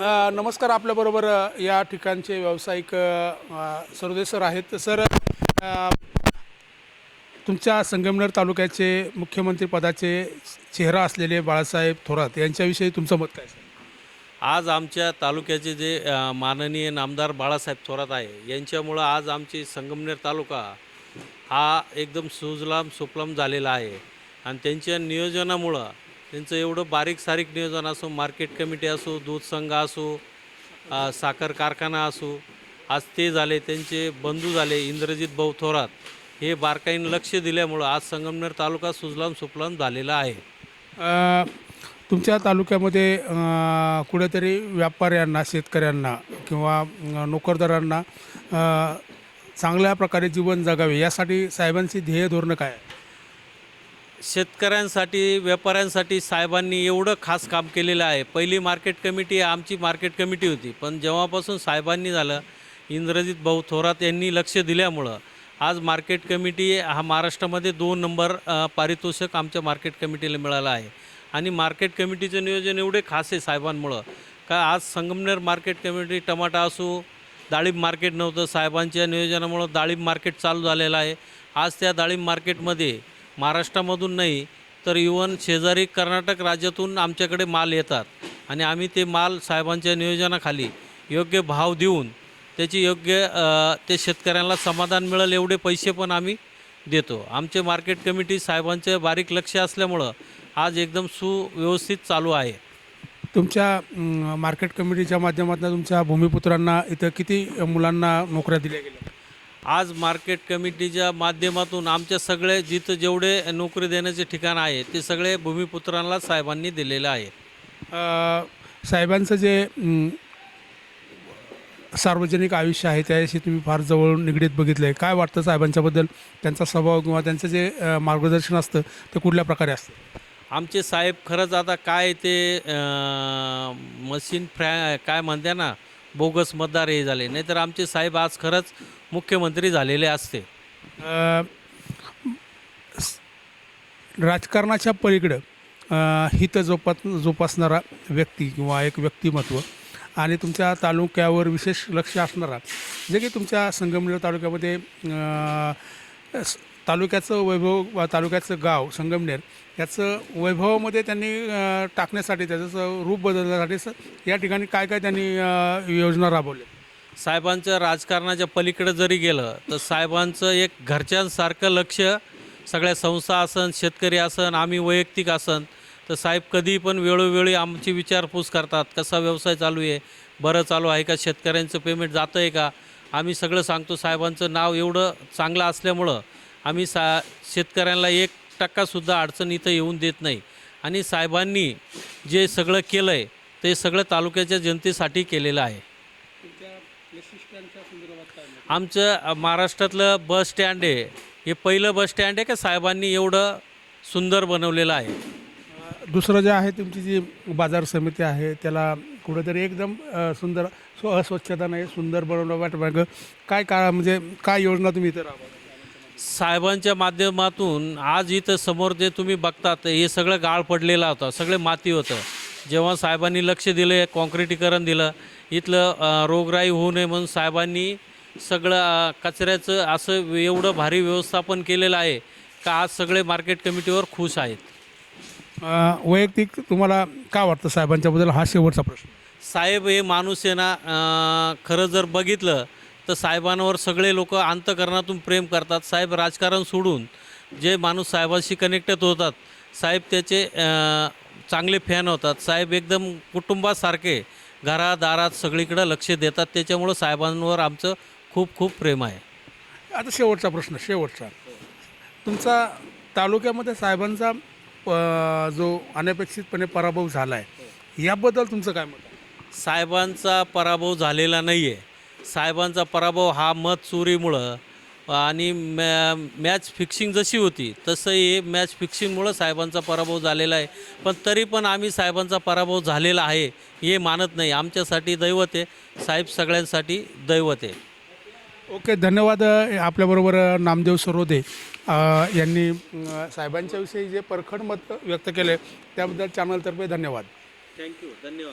नमस्कार आपल्याबरोबर या ठिकाणचे व्यावसायिक सरोदे सर आहेत. सर तुमच्या संगमनेर तालुक्याचे मुख्यमंत्री पदाचे चेहरा असलेले बाळासाहेब थोरात यांच्याविषयी तुमचं मत काय आज आमच्या तालुक्याचे जे माननीय नामदार बाळासाहेब थोरात आहे यांच्यामुळं आज आमची संगमनेर तालुका हा एकदम सुजलाम सुफलाम झालेला आहे. आणि त्यांच्या नियोजनामुळं त्यांचं एवढं बारीक सारीक नियोजन असो मार्केट कमिटी असो दूध संघ असो साखर कारखाना असो आज ते झाले त्यांचे बंधू झाले इंद्रजित भाऊ थोरात हे बारकाईनं लक्ष दिल्यामुळं आज संगमनेर तालुका सुजलाम सुफलाम झालेला आहे. तुमच्या तालुक्यामध्ये कुठेतरी व्यापाऱ्यांना शेतकऱ्यांना किंवा नोकरदारांना चांगल्या प्रकारे जीवन जगावे यासाठी साहेबांची ध्येय धोरणं काय? आहे शेतकऱ्यांसाठी व्यापाऱ्यांसाठी साहेबांनी एवढं खास काम केलेलं आहे. पहिली मार्केट कमिटी आमची मार्केट कमिटी होती. पण जेव्हापासून साहेबांनी झालं इंद्रजित भाऊ थोरात यांनी लक्ष दिल्यामुळं आज मार्केट कमिटी हा महाराष्ट्रामध्ये दोन नंबर पारितोषिक आमच्या मार्केट कमिटीला मिळालं आहे. आणि मार्केट कमिटीचं नियोजन एवढे खास आहे साहेबांमुळं. का आज संगमनेर मार्केट कमिटी टमाटा असू डाळिंब मार्केट नव्हतं साहेबांच्या नियोजनामुळं डाळिंब मार्केट चालू झालेलं आहे. आज त्या डाळिंब मार्केटमध्ये महाराष्ट्रामधून नाही तर इवन शेजारी कर्नाटक राज्यातून आमच्याकडे माल येतात. आणि आम्ही ते माल साहेबांच्या नियोजनाखाली योग्य भाव देऊन त्याची योग्य ते शेतकऱ्यांना समाधान मिळेल एवढे पैसे पण आम्ही देतो. आमचे मार्केट कमिटी साहेबांचे बारीक लक्ष असल्यामुळं आज एकदम सुव्यवस्थित चालू आहे. तुमच्या मार्केट कमिटीच्या माध्यमातून तुमच्या भूमिपुत्रांना इथं किती मुलांना नोकऱ्या दिल्या गेल्या? आज मार्केट कमिटीच्या माध्यमातून आमच्या सगळे जिथं जेवढे नोकरी देण्याचे ठिकाण आहे ते सगळे भूमिपुत्रांना साहेबांनी दिलेलं आहे. साहेबांचं जे सार्वजनिक आयुष्य आहे त्याशी तुम्ही फार जवळून निगडीत बघितलं आहे काय वाटतं साहेबांच्याबद्दल? त्यांचा स्वभाव किंवा त्यांचं जे मार्गदर्शन असतं ते कुठल्या प्रकारे असतं? आमचे साहेब खरंच आता काय ते मशीन फ्रॅ काय म्हणते ना बोगस मतदार हे झाले. नाहीतर आमचे साहेब आज खरंच मुख्यमंत्री झालेले असते. अ, राजकारणाच्या पलीकडं अ, हित जोपास जोपासणारा व्यक्ती किंवा एक व्यक्तिमत्व आणि तुमच्या तालुक्यावर विशेष लक्ष असणारा जे की तुमच्या संगमनेर तालुक्यामध्ये अ, स- तालुक्याचं वैभव वा तालुक्याचं गाव संगमनेर याचं वैभवामध्ये त्यांनी टाकण्यासाठी त्याचं रूप बदलण्यासाठी स- या ठिकाणी काय काय त्यांनी योजना राबवल्या? साहेबांचं राजकारणाच्या पलीकडे जरी गेलं तर साहेबांचं एक घरच्यांसारखं लक्ष सगळ्या संस्था असन शेतकरी असन आम्ही वैयक्तिक असन तर साहेब कधी पण वेळोवेळी आमची विचारपूस करतात कसा व्यवसाय चालू आहे बरं चालू आहे का शेतकऱ्यांचं पेमेंट जातं आहे का? आम्ही सगळं सांगतो साहेबांचं नाव एवढं चांगलं असल्यामुळं आम्ही सा शेतकऱ्यांना एक टक्कासुद्धा अडचण इथं येऊन देत नाही. आणि साहेबांनी जे सगळं केलं आहे ते सगळं तालुक्याच्या जनतेसाठी केलेलं आहे. आमचं महाराष्ट्रातलं बस स्टँड आहे. हे पहिलं बस स्टँड आहे का साहेबांनी एवढं सुंदर बनवलेलं आहे? दुसरं जे आहे तुमची जी बाजार समिती आहे त्याला कुठेतरी एकदम सुंदर स्व अस्वच्छता नाही सुंदर बनवलं वाटतं. काय का म्हणजे काय योजना तुम्ही इथं राबवता? साहेबांच्या माध्यमातून आज इथं समोर जे तुम्ही बघतात हे सगळं गाळ पडलेलं होतं सगळे माती होतं. जेव्हा साहेबांनी लक्ष दिलं कॉन्क्रिटीकरण दिलं इथलं रोगराई होऊ नये म्हणून साहेबांनी सगळं कचऱ्याचं असं एवढं भारी व्यवस्थापन केलेलं आहे का आज सगळे मार्केट कमिटीवर खुश आहेत? वैयक्तिक तुम्हाला काय वाटतं साहेबांच्याबद्दल हा शेवटचा प्रश्न? साहेब हे माणूस आहे ना खरं जर बघितलं तर साहेबांवर सगळे लोक अंतकरणातून प्रेम करतात. साहेब राजकारण सोडून जे माणूस साहेबांशी कनेक्टेड होतात साहेब त्याचे चांगले फॅन होतात. साहेब एकदम कुटुंबासारखे घरादारात सगळीकडं लक्ष देतात. त्याच्यामुळं साहेबांवर आमचं खूप खूप प्रेम आहे. आता शेवटचा प्रश्न शेवटचा. तुमचा तालुक्यामध्ये साहेबांचा अ, जो अनपेक्षितपणे पराभव झाला आहे याबद्दल तुमचं काय मत आहे? साहेबांचा पराभव झालेला नाही आहे साहेबांचा पराभव हा मत चोरीमुळं आणि मॅ मॅच फिक्सिंग जशी होती तसं हे मॅच फिक्सिंगमुळं साहेबांचा पराभव झालेला आहे. पण तरी पण आम्ही साहेबांचा पराभव झालेला आहे हे मानत नाही. आमच्यासाठी दैवत आहे. साहेब सगळ्यांसाठी दैवत आहे. ओके धन्यवाद आपल्याबरोबर नामदेव सरोदे यांनी अ, साहेबांच्या विषयी जे परखड मत व्यक्त केले त्याबद्दल चॅनलतर्फे धन्यवाद. थँक्यू धन्यवाद.